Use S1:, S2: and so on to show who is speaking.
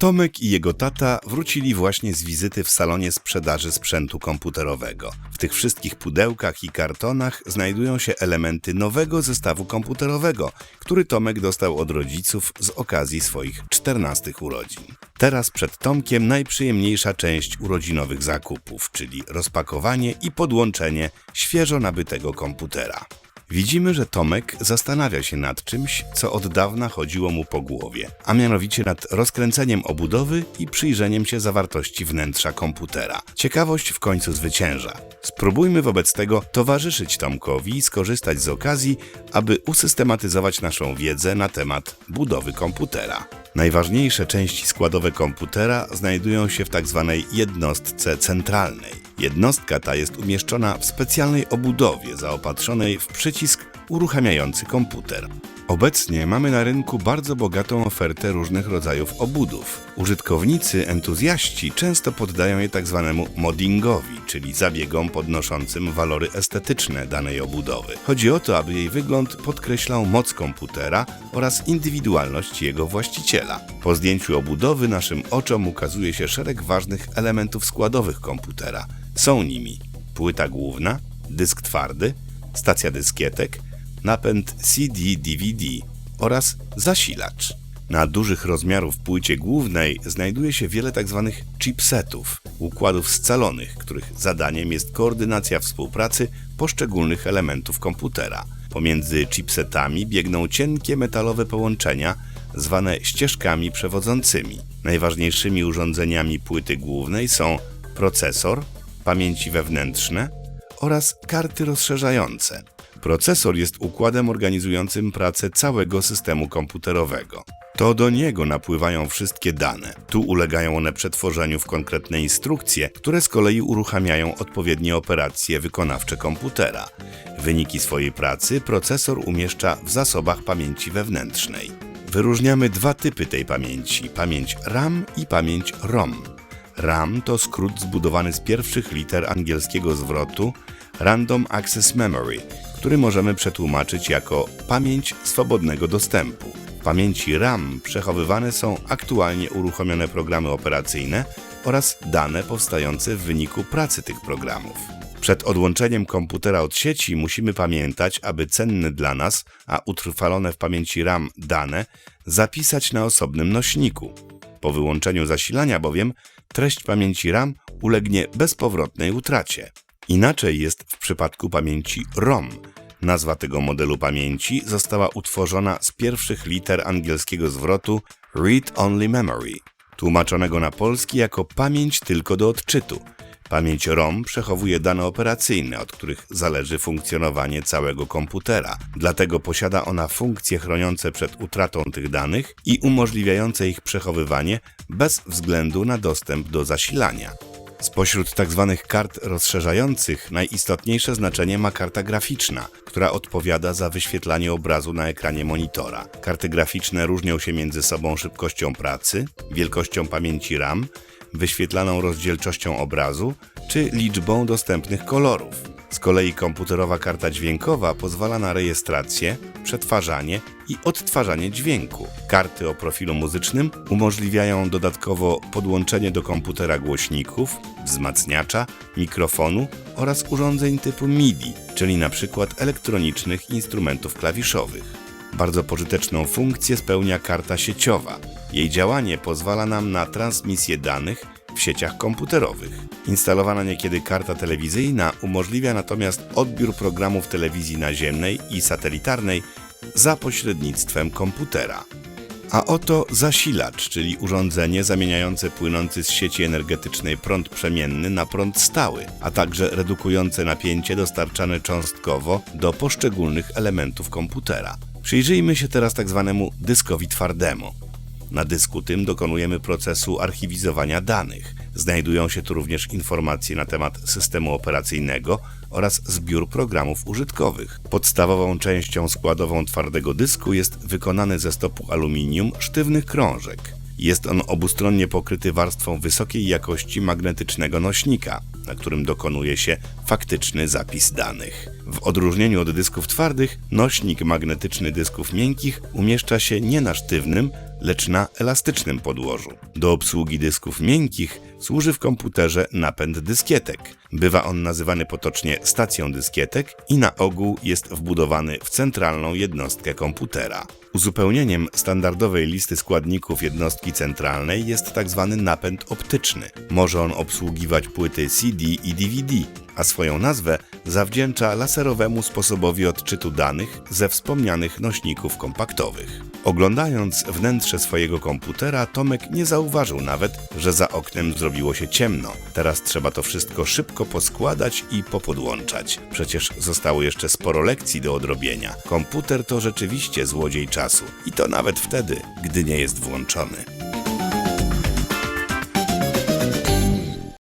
S1: Tomek i jego tata wrócili właśnie z wizyty w salonie sprzedaży sprzętu komputerowego. W tych wszystkich pudełkach i kartonach znajdują się elementy nowego zestawu komputerowego, który Tomek dostał od rodziców z okazji swoich 14 urodzin. Teraz przed Tomkiem najprzyjemniejsza część urodzinowych zakupów, czyli rozpakowanie i podłączenie świeżo nabytego komputera. Widzimy, że Tomek zastanawia się nad czymś, co od dawna chodziło mu po głowie, a mianowicie nad rozkręceniem obudowy i przyjrzeniem się zawartości wnętrza komputera. Ciekawość w końcu zwycięża. Spróbujmy wobec tego towarzyszyć Tomkowi i skorzystać z okazji, aby usystematyzować naszą wiedzę na temat budowy komputera. Najważniejsze części składowe komputera znajdują się w tzw. jednostce centralnej. Jednostka ta jest umieszczona w specjalnej obudowie zaopatrzonej w przycisk uruchamiający komputer. Obecnie mamy na rynku bardzo bogatą ofertę różnych rodzajów obudów. Użytkownicy, entuzjaści często poddają je tzw. moddingowi, czyli zabiegom podnoszącym walory estetyczne danej obudowy. Chodzi o to, aby jej wygląd podkreślał moc komputera oraz indywidualność jego właściciela. Po zdjęciu obudowy naszym oczom ukazuje się szereg ważnych elementów składowych komputera. Są nimi płyta główna, dysk twardy, stacja dyskietek, napęd CD-DVD oraz zasilacz. Na dużych rozmiarów płycie głównej znajduje się wiele tzw. chipsetów, układów scalonych, których zadaniem jest koordynacja współpracy poszczególnych elementów komputera. Pomiędzy chipsetami biegną cienkie metalowe połączenia zwane ścieżkami przewodzącymi. Najważniejszymi urządzeniami płyty głównej są procesor, pamięci wewnętrzne oraz karty rozszerzające. Procesor jest układem organizującym pracę całego systemu komputerowego. To do niego napływają wszystkie dane. Tu ulegają one przetworzeniu w konkretne instrukcje, które z kolei uruchamiają odpowiednie operacje wykonawcze komputera. Wyniki swojej pracy procesor umieszcza w zasobach pamięci wewnętrznej. Wyróżniamy dwa typy tej pamięci: pamięć RAM i pamięć ROM. RAM to skrót zbudowany z pierwszych liter angielskiego zwrotu Random Access Memory, który możemy przetłumaczyć jako pamięć swobodnego dostępu. W pamięci RAM przechowywane są aktualnie uruchomione programy operacyjne oraz dane powstające w wyniku pracy tych programów. Przed odłączeniem komputera od sieci musimy pamiętać, aby cenne dla nas, a utrwalone w pamięci RAM dane zapisać na osobnym nośniku. Po wyłączeniu zasilania bowiem treść pamięci RAM ulegnie bezpowrotnej utracie. Inaczej jest w przypadku pamięci ROM. Nazwa tego modelu pamięci została utworzona z pierwszych liter angielskiego zwrotu Read Only Memory, tłumaczonego na polski jako pamięć tylko do odczytu. Pamięć ROM przechowuje dane operacyjne, od których zależy funkcjonowanie całego komputera. Dlatego posiada ona funkcje chroniące przed utratą tych danych i umożliwiające ich przechowywanie bez względu na dostęp do zasilania. Spośród tzw. kart rozszerzających najistotniejsze znaczenie ma karta graficzna, która odpowiada za wyświetlanie obrazu na ekranie monitora. Karty graficzne różnią się między sobą szybkością pracy, wielkością pamięci RAM, wyświetlaną rozdzielczością obrazu czy liczbą dostępnych kolorów. Z kolei komputerowa karta dźwiękowa pozwala na rejestrację, przetwarzanie i odtwarzanie dźwięku. Karty o profilu muzycznym umożliwiają dodatkowo podłączenie do komputera głośników, wzmacniacza, mikrofonu oraz urządzeń typu MIDI, czyli np. elektronicznych instrumentów klawiszowych. Bardzo pożyteczną funkcję spełnia karta sieciowa. Jej działanie pozwala nam na transmisję danych w sieciach komputerowych. Instalowana niekiedy karta telewizyjna umożliwia natomiast odbiór programów telewizji naziemnej i satelitarnej za pośrednictwem komputera. A oto zasilacz, czyli urządzenie zamieniające płynący z sieci energetycznej prąd przemienny na prąd stały, a także redukujące napięcie dostarczane cząstkowo do poszczególnych elementów komputera. Przyjrzyjmy się teraz tzw. dyskowi twardemu. Na dysku tym dokonujemy procesu archiwizowania danych. Znajdują się tu również informacje na temat systemu operacyjnego oraz zbiór programów użytkowych. Podstawową częścią składową twardego dysku jest wykonany ze stopu aluminium sztywnych krążek. Jest on obustronnie pokryty warstwą wysokiej jakości magnetycznego nośnika, na którym dokonuje się faktyczny zapis danych. W odróżnieniu od dysków twardych, nośnik magnetyczny dysków miękkich umieszcza się nie na sztywnym, lecz na elastycznym podłożu. Do obsługi dysków miękkich służy w komputerze napęd dyskietek. Bywa on nazywany potocznie stacją dyskietek i na ogół jest wbudowany w centralną jednostkę komputera. Uzupełnieniem standardowej listy składników jednostki centralnej jest tzw. napęd optyczny. Może on obsługiwać płyty CD i DVD, a swoją nazwę zawdzięcza laserowemu sposobowi odczytu danych ze wspomnianych nośników kompaktowych. Oglądając wnętrze swojego komputera, Tomek nie zauważył nawet, że za oknem zrobiło się ciemno. Teraz trzeba to wszystko szybko poskładać i popodłączać. Przecież zostało jeszcze sporo lekcji do odrobienia. Komputer to rzeczywiście złodziej czasu. I to nawet wtedy, gdy nie jest włączony.